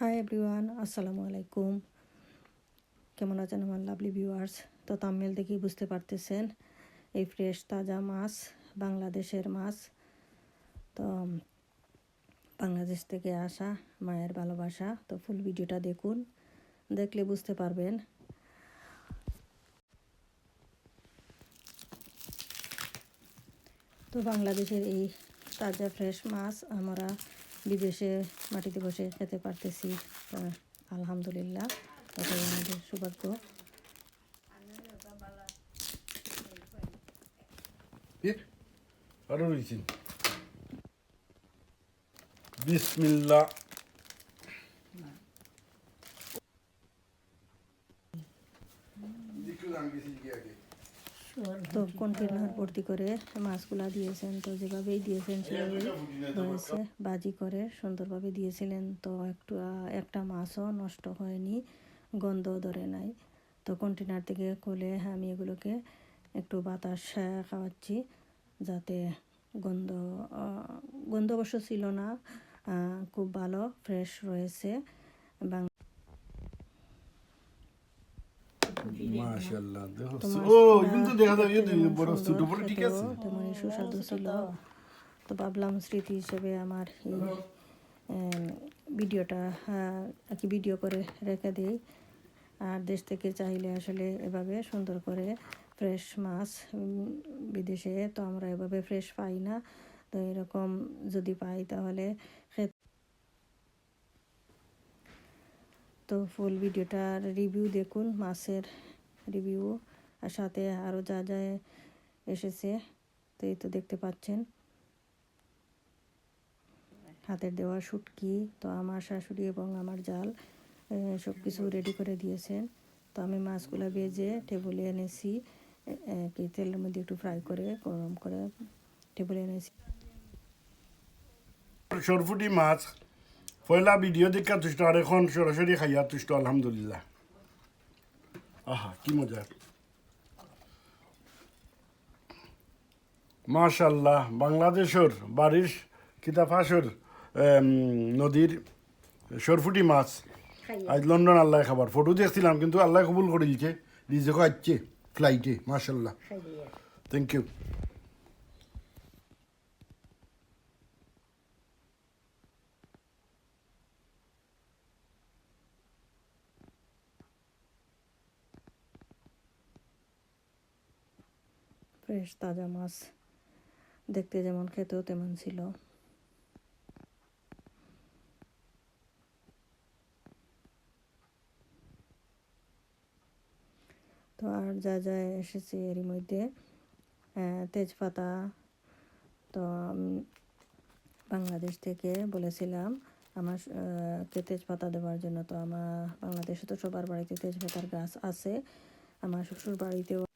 Hi everyone আসসালামু আলাইকুম কেমন আছেন আমার লাভলি ভিউয়ার্স তো তামিল দেখেই বুঝতে পারতেছেন। এই ফ্রেশ তাজা মাছ, বাংলাদেশের মাছ। তো বাংলাদেশ থেকে আসা মায়ের ভালোবাসা। তো ফুল ভিডিওটা দেখুন, দেখলে বুঝতে পারবেন। তো বাংলাদেশের এই তাজা ফ্রেশ মাছ আমরা বিদেশে মাটিতে বসে খেতে পারতেছি তা আলহামদুলিল্লাহ এটাই আমাদের সৌভাগ্য. Bismillah. তো কন্টেনার ভর্তি করে মাছগুলা দিয়েছেন, তো যেভাবেই দিয়েছেন সেভাবেই হয়েছে। বাজি করে সুন্দরভাবে দিয়েছিলেন, তো একটু একটা মাছও নষ্ট হয়নি, গন্ধ ধরে নাই। তো কন্টেনার থেকে খুলে আমি এগুলোকে একটু বাতাস খাওয়াচ্ছি যাতে গন্ধ গন্ধ অবশ্য ছিল না খুব ভালো, ফ্রেশ রয়েছে। বাং মাশাআল্লাহ দেখো তো ও কিন্তু দেখা যায় এই বড় ছোট বড় ঠিক আছে? খেতেও সুস্বাদু ছিল তো ভাবলাম স্মৃতি হিসেবে আমার এই ভিডিওটা আর কি ভিডিও করে রেখে দিই। আর দেশ থেকে চাইলে আসলে এভাবে সুন্দর করে ফ্রেশ মাছ বিদেশে তো আমরা এভাবে ফ্রেশ পাই না। তো এরকম যদি পাই তাহলে তো ফুল ভিডিওটার রিভিউ দেখুন মাছের রিভিউ আর সাথে আরও যা যা এসেছে, তো এই তো দেখতে পাচ্ছেন। হাতের দেওয়া শুটকি, তো আমার শাশুড়ি এবং আমার জাল সব কিছু রেডি করে দিয়েছেন। তো আমি মাছগুলো ভেজে টেবলে এনেছি কি তেলের মধ্যে একটু ফ্রাই করে, গরম করে টেবলে এনেছি। সরফুটি মাছ, পয়লা ভিডিও দেখা তুষ্ট আর এখন সরাসরি খাইয়া তুষ্ট আলহামদুলিল্লাহ। আহা কি মজা মাশাল্লাহ বাংলাদেশের বাড়ির কিতাফাসর নদীর সরফুটি মাছ। আজ লন্ডন আল্লাহ খাবার। ফটো দেখছিলাম কিন্তু আল্লাহ কবুল করে দিচ্ছে রিজেকও আসছে ফ্লাইটে মাশাল্লাহ থ্যাংক ইউ ফ্রেশ তাজা মাছ। দেখতে যেমন খেতেও তেমন ছিল। তো আর যা যা এসেছে এরই মধ্যে তেজপাতা, তো বাংলাদেশ থেকে বলেছিলাম আমার কে তেজপাতা দেওয়ার জন্য। তো আমার বাংলাদেশে তো সবার বাড়িতে তেজপাতার গাছ আছে। আমার শ্বশুর বাড়িতেও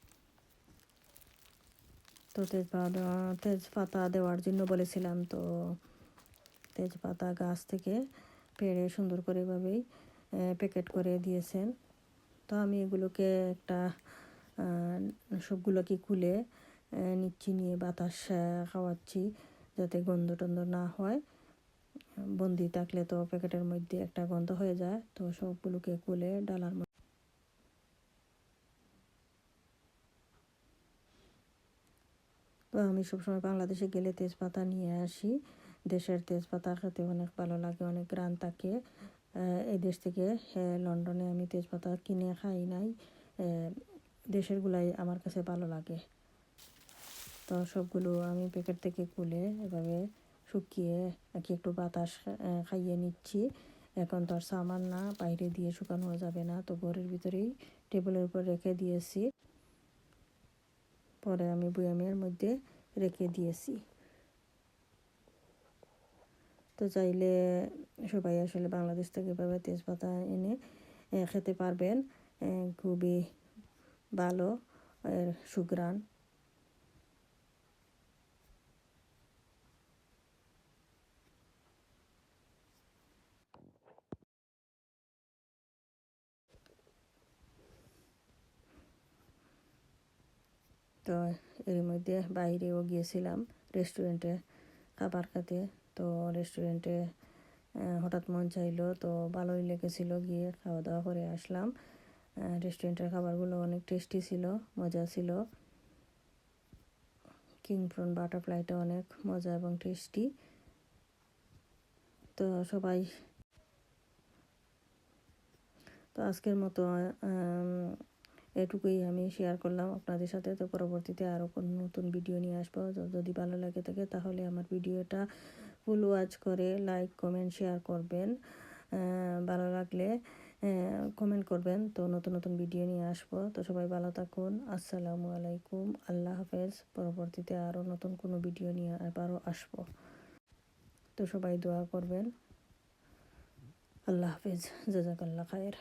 তো তেজপাতা তেজপাতা দেওয়ার জন্য বলেছিলাম তো তেজপাতা গাছ থেকে পেড়ে সুন্দর করে এভাবেই প্যাকেট করে দিয়েছেন। তো আমি এগুলোকে একটা সবগুলোকে আহ, নিচ্ছি নিয়ে বাতাস খাওয়াচ্ছি যাতে গন্ধ টন্ধ না হয়। বন্দি থাকলে তো প্যাকেটের মধ্যে একটা গন্ধ হয়ে যায়। তো সবগুলোকে খুলে ডালার মধ্যে তো আমি সবসময় বাংলাদেশে গেলে তেজপাতা নিয়ে আসি। দেশের তেজপাতা খেতে অনেক ভালো লাগে অনেক গ্রান থাকে। এই দেশ থেকে লন্ডনে আমি তেজপাতা কিনে খাই নাই। আহ, দেশেরগুলাই আমার কাছে ভালো লাগে। তো সবগুলো আমি প্যাকেট থেকে খুলে এভাবে শুকিয়ে নাকি একটু বাতাস খাইয়ে নিচ্ছি। এখন তো আর সামান না বাইরে দিয়ে শুকানো যাবে না তো ঘরের ভিতরেই টেবিলের উপর রেখে দিয়েছি। পরে আমি বয়ামের মধ্যে রেখে দিয়েছি। তো চাইলে সবাই আসলে বাংলাদেশ থেকে এভাবে তেজপাতা এনে খেতে পারবেন। খুবই ভালো, এর সুগ্রান তো এর মধ্যে বাইরেও গিয়েছিলাম রেস্টুরেন্টে খাবার খেতে। তো রেস্টুরেন্টে হঠাৎ মন চাইলো, তো ভালোই লেগেছিল গিয়ে খাওয়া দাওয়া করে আসলাম। রেস্টুরেন্টের খাবারগুলো অনেক টেস্টি ছিল, মজা ছিল। কিং প্রন বাটারফ্লাইটা অনেক মজা এবং টেস্টি তো সবাই তো আজকের মতো এটুকুই আমি শেয়ার করলাম আপনাদের সাথে। তো পরবর্তীতে আরও কোনো নতুন ভিডিও নিয়ে আসব। যদি ভালো লাগে থাকে, তাহলে আমার ভিডিওটা ফুল ওয়াচ করে লাইক কমেন্ট শেয়ার করবেন। ভালো লাগলে কমেন্ট করবেন। তো নতুন নতুন ভিডিও নিয়ে আসব। তো সবাই ভালো থাকুন। আসসালামু আলাইকুম। আল্লাহ হাফেজ। পরবর্তীতে আরও নতুন কোনো ভিডিও নিয়ে আবারও আসব। তো সবাই দোয়া করবেন। আল্লাহ হাফেজ। জাজাকাল্লাহ খায়ের।